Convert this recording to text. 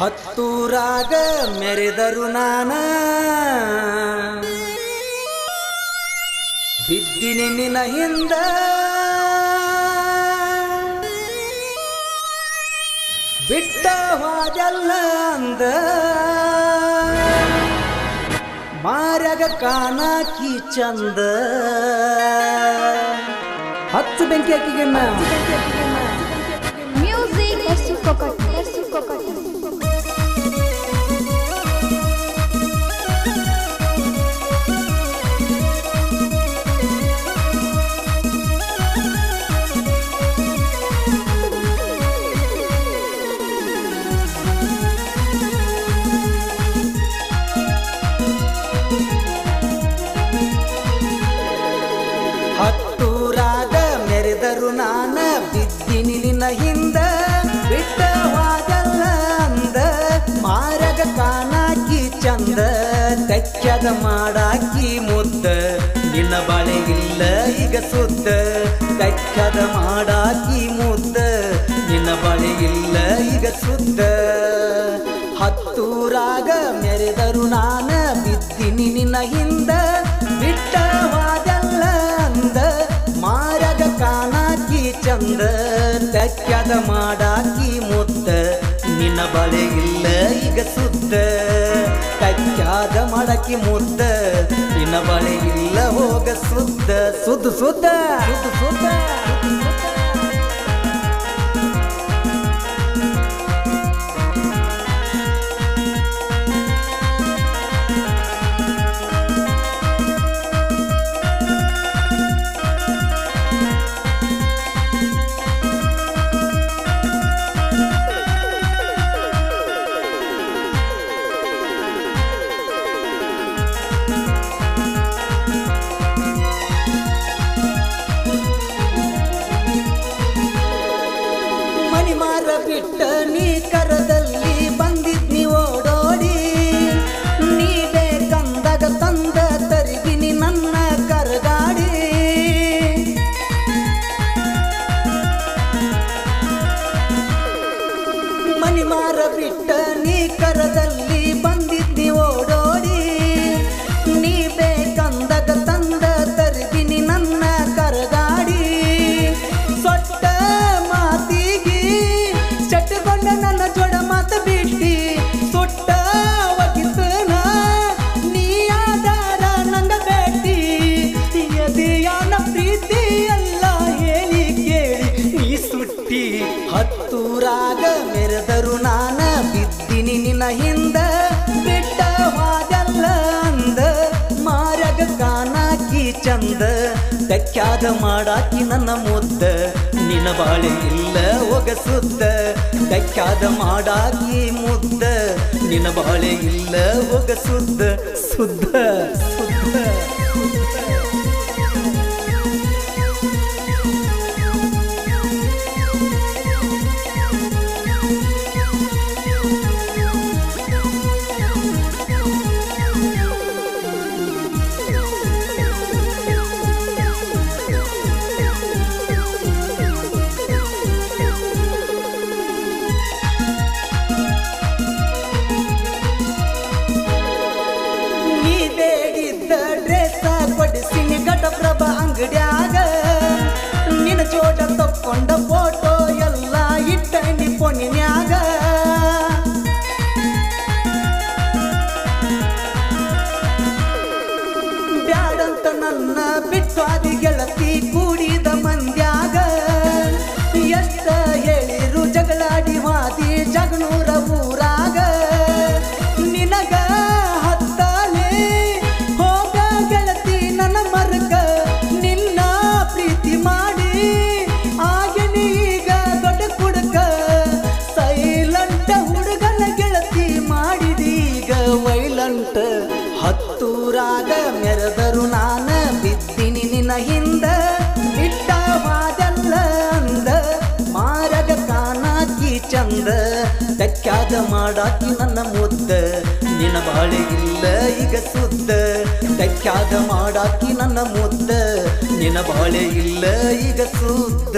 ಹತ್ತೂರಾಗ ಮೆರೆದರು ನಾನ. ಬಿದ್ದಿನಿ ನಿನ ಹಿಂದ. ಬಿಟ್ಟ ಹೋದಲ್ಲ ಅಂದ. ಮಾರ್ಯಾಗ ಕಾಣಾಕಿ ಚಂದ. ಹತ್ತು ಬೆಂಕಿ ಹಾಕಿಗೆನ್ನ ತೆಚ್ಚದ ಮಾಡಾಕಿ ಮುದ್ದ ನಿನ್ನ ಬಳೆ ಇಲ್ಲ ಈಗ ಸುದ್ದ ತೆಚ್ಚದ ಮಾಡಾಕಿ ಮುದ್ದ ನಿನ್ನ ಬಳೆ ಇಲ್ಲ ಈಗ ಸುದ್ದ ಹತ್ತೂರಾಗ ಮೆರೆದರು ನಾನ ಬಿದ್ದಿನಿ ನಿನ್ನ ಹಿಂದ ಬಿಟ್ಟ ಹೋದಲ್ಲ ಅಂದ ಮಾರಗ ಕಾಣಾಕಿ ಚಂದ ತೆಕ್ಕದ ಮಾಡಾಕಿ ಮುದ್ದ ನಿನ್ನ ಬಳೆ ಇಲ್ಲ ಈಗ ಸುದ್ದ ತೆಕ್ಕಾದ ಮಾಡಾಕಿ ಮುದ್ದ ಇನ್ನ ಬಳಿ ಇಲ್ಲ ಹೋಗ ಸುದ್ದ ಸುದ್ದ. ಸುದ್ದ ಸುದ್ದ ಸುದ್ದ. ತೆಕ್ಕಾದ ಮಾಡಾಕಿ ನನ್ನ ಮುದ್ದ. ನಿನ್ನ ಬಾಳೆ ಇಲ್ಲ ಒಗಸುತ್ತ ತೆಕ್ಕಾದ ಮಾಡಾಕಿ ಮುದ್ದ. ನಿನ್ನ ಬಾಳೆ ಇಲ್ಲ ಒಗಸುದ್ದ. ಸುದ್ದ ಸುದ್ದ. ವೈಲಂಟ ಹತ್ತೂರಾಗ ಮೆರೆದರು ನಾನ ಬಿತ್ತಿನಿ ನಿನ್ನ ಹಿಂದ. ಬಿಟ್ಟ ವಾದಲ್ಲ ಅಂದ. ಮಾರಗ ಕಾಣಾಕಿ ಚಂದ. ತೆಕ್ಕಾದ ಮಾಡಾಕಿ ನನ್ನ ಮುದ್ದ. ನಿನ್ನ ಬಾಳೆ ಇಲ್ಲ ಈಗ ಸುದ್ದ. ತೆಕ್ಕಾದ ಮಾಡಾಕಿ ನನ್ನ ಮುದ್ದ. ನಿನ್ನ ಬಾಳೆ ಇಲ್ಲ ಈಗ ಸುದ್ದ.